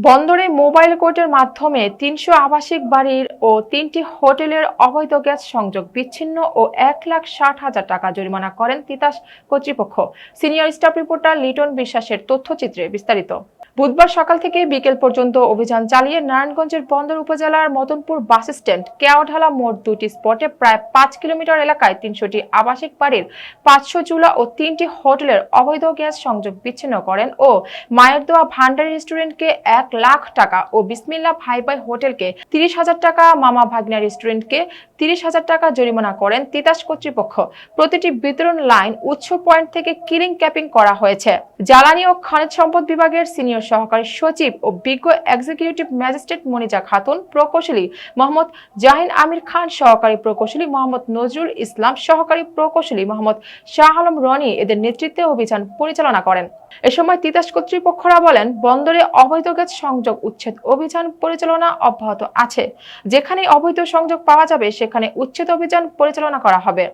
বন্দরে মোবাইল কোর্টের মাধ্যমে তিনশো আবাসিক বাড়ির ও তিনটি হোটেলের অবৈধ গ্যাস সংযোগ বিচ্ছিন্ন ও এক লাখ ষাট হাজার টাকা জরিমানা করেন তিতাস কর্তৃপক্ষ। সিনিয়র স্টাফ রিপোর্টার লিটন বিশ্বাসের তথ্যচিত্রে বিস্তারিত। বুধবার সকাল থেকে বিকেল পর্যন্ত অভিযান চালিয়ে নারায়ণগঞ্জের বন্দর উপজেলার মদনপুর বাস স্ট্যান্ড কেওয়াঢালা মোড় দুটি স্পটে প্রায় পাঁচ কিলোমিটার এলাকায় তিনশোটি আবাসিক বাড়ির পাঁচশো চুলা ও তিনটি হোটেলের অবৈধ গ্যাস সংযোগ বিচ্ছিন্ন করেন ও মায়ের দোয়া ভান্ডারি রেস্টুরেন্টকে এক লাখ টাকা ও বিসমিল্লা ভাই ভাই হোটেলকে তিরিশ হাজার টাকা, মামা ভাগ্না রেস্টুরেন্টকে তিরিশ হাজার টাকা জরিমানা করেন তিতাস কর্তৃপক্ষ। প্রতিটি বিতরণ লাইন উৎস পয়েন্ট থেকে কিলিং ক্যাপিং করা হয়েছে। জ্বালানি ও খনিজ সম্পদ বিভাগের সিনিয়র সহকারী সচিব ও বিজ্ঞ এক্সিকিউটিভ ম্যাজিস্ট্রেট মনিজা খাতুন, প্রকৌশলী মোহাম্মদ জাহিন আমির খান, সহকারী প্রকৌশলী মোহাম্মদ নজরুল ইসলাম, সহকারী প্রকৌশলী মোহাম্মদ শাহ আলম রনি এদের নেতৃত্বে অভিযান পরিচালনা করেন। এ সময় তিতাস কর্তৃপক্ষরা বলেন, বন্দরে অবৈধ গ্যাস সংযোগ উচ্ছেদ অভিযান পরিচালনা অব্যাহত আছে। যেখানে অবৈধ সংযোগ পাওয়া যাবে, সেখানে উচ্ছেদ অভিযান পরিচালনা করা হবে।